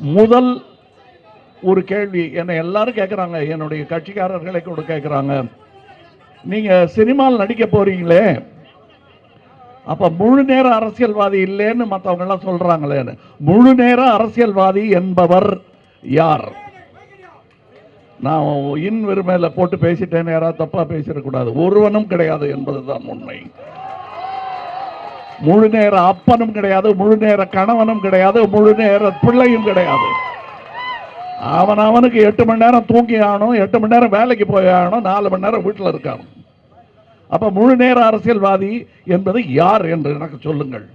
முதல் ஒரு கேள்வி என்னை எல்லாரும் கேட்குறாங்க என்னுடைய கட்சிக்காரர்களை கூட கேட்குறாங்க நீங்கள் சினிமாவில் நடிக்க போகிறீங்களே அப்போ முழு நேர அரசியல்வாதி இல்லைன்னு மற்றவங்கெல்லாம் சொல்கிறாங்களேன்னு முழு நேர அரசியல்வாதி என்பவர் யார்? நான் இன் விருமையில் போட்டு பேசிட்டேன்னு யாராவது தப்பாக பேசிடக்கூடாது. ஒருவனும் கிடையாது என்பதுதான் உண்மை. முழு நேர அப்பனும் கிடையாது முழு நேர கணவனும் கிடையாது முழு நேர பிள்ளையும் கிடையாது. அவன் அவனுக்கு எட்டு மணி நேரம் தூங்கி ஆகணும் எட்டு மணி நேரம் வேலைக்கு போய் ஆகணும் நாலு மணி நேரம் வீட்டில் இருக்கணும் அப்ப முழு நேர அரசியல்வாதி என்பது யார் என்று எனக்கு சொல்லுங்கள்.